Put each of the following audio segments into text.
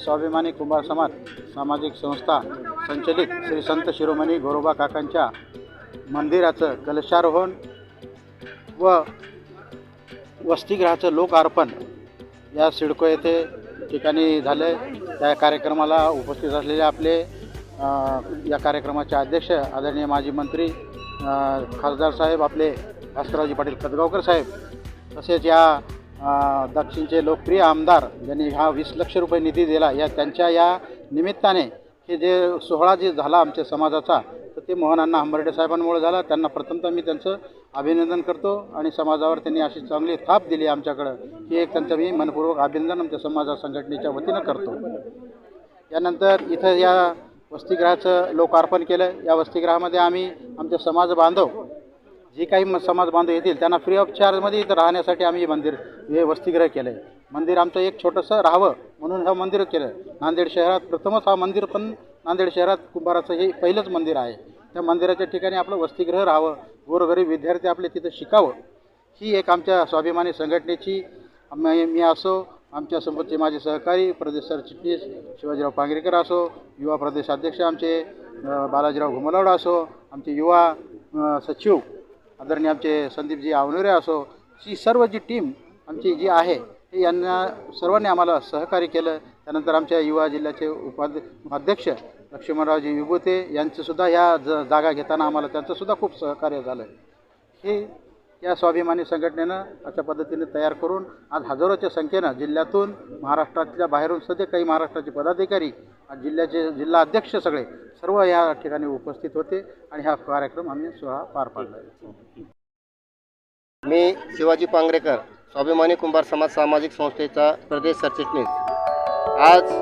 स्वाभिमानी कुंभार समाज सामाजिक संस्था संचलित श्री संत शिरोमणी गोरोबा काकांच्या मंदिराचं कलशारोहण व वसतिगृहाचं लोकार्पण या सिडको येथे ठिकाणी झाले त्या कार्यक्रमाला उपस्थित असलेले आपले या कार्यक्रमाचे अध्यक्ष आदरणीय माजी मंत्री खासदार साहेब आपले भास्कररावजी पाटील कदगावकर साहेब तसेच या दक्षिणचे लोकप्रिय आमदार ज्यांनी हा वीस लक्ष रुपये निधी दिला या त्यांच्या या निमित्ताने हे जे सोहळा जे झाला आमच्या समाजाचा तर ते मोहन अण्णा हंबर्डे साहेबांमुळे झाला. त्यांना प्रथमतः मी त्यांचं अभिनंदन करतो आणि समाजावर त्यांनी अशी चांगली थाप दिली आमच्याकडं. ही एक त्यांचं मी मनपूर्वक अभिनंदन आमच्या समाजा संघटनेच्या वतीनं करतो. यानंतर इथं या वसतिगृहाचं लोकार्पण केलं. या वसतिगृहामध्ये आम्ही आमचे समाज बांधव जे काही म- समाज बांधव येतील त्यांना फ्री ऑफ चार्जमध्ये इथं राहण्यासाठी आम्ही हे मंदिर हे वसतिगृह केलं आहे मंदिर आमचं एक छोटंसं राहावं म्हणून हे मंदिर केलं नांदेड शहरात प्रथमच हा मंदिर पण नांदेड शहरात कुंभाराचं हे पहिलंच मंदिर आहे. त्या मंदिराच्या ठिकाणी आपलं वसतिगृह राहावं गोरगरीब विद्यार्थी आपले तिथं शिकावं ही एक आमच्या स्वाभिमानी संघटनेची मी असो आमच्या समोरचे माझे सहकारी प्रदेश सरचिटणीस शिवाजीराव पांगरेकर असो युवा प्रदेश अध्यक्ष आमचे बालाजीराव घुमलावडा असो आमचे युवा सचिव आदरणीय आमचे संदीपजी आवनुरे असो ही सर्व जी टीम आमची जी आहे हे यांना सर्वांनी आम्हाला सहकार्य केलं. त्यानंतर आमच्या युवा जिल्ह्याचे उपाध्यक्ष अध्यक्ष लक्ष्मणरावजी विभूते यांचंसुद्धा ह्या ज जागा घेताना आम्हाला त्यांचंसुद्धा खूप सहकार्य झालं. हे या स्वाभिमानी संघटनेनं अशा पद्धतीने तयार करून आज हजारोच्या संख्येनं जिल्ह्यातून महाराष्ट्रातल्या बाहेरून सध्या काही महाराष्ट्राचे पदाधिकारी जिल्ह्याचे जिल्हा अध्यक्ष सगळे सर्व या ठिकाणी उपस्थित होते आणि हा कार्यक्रम आम्ही सोहळा पार पाडला. मी शिवाजी पांगरेकर स्वाभिमानी कुंभार समाज सामाजिक संस्थेचा प्रदेश सरचिटणीस. आज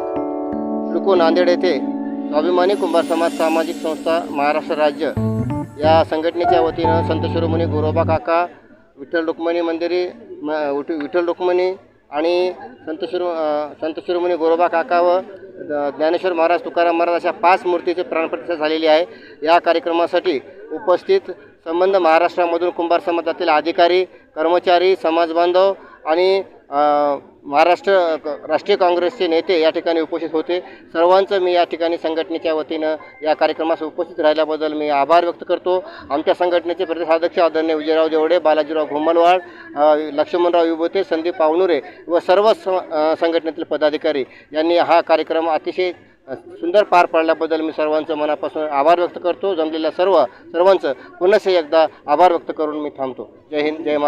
लुको नांदेड येथे स्वाभिमानी कुंभार समाज सामाजिक संस्था महाराष्ट्र राज्य या संघटनेच्या वतीनं संत शिरोमणी गोरोबा काका विठ्ठल रुक्मिणी मंदिरी म- विठ- विठ्ठल रुक्मिणी आणि संत शिरो संत शिरोमणी गोरोबा काका व द- ज्ञानेश्वर महाराज तुकाराम महाराज अशा पाच मूर्तीचे प्राणप्रतिष्ठा झालेली आहे. या कार्यक्रमासाठी उपस्थित संबंध महाराष्ट्रामधून कुंभार समाजातील अधिकारी कर्मचारी समाजबांधव आणि महाराष्ट्र राष्ट्रीय काँग्रेसचे नेते या ठिकाणी उपस्थित होते. सर्वांचं मी या ठिकाणी संघटनेच्या वतीनं या कार्यक्रमास उपस्थित राहिल्याबद्दल मी आभार व्यक्त करतो. आमच्या संघटनेचे प्रदेशाध्यक्ष आदरणीय विजयराव देवडे बालाजीराव घुमनवाड लक्ष्मणराव विभूते संदीप पावनुरे व सर्व संघटनेतील पदाधिकारी यांनी हा कार्यक्रम अतिशय सुंदर पार पाडल्याबद्दल मी सर्वांचं मनापासून आभार व्यक्त करतो. जमलेल्या सर्व सर्वांचं पुनश्च एकदा आभार व्यक्त करून मी थांबतो. जय हिंद जय महाराष्ट्र.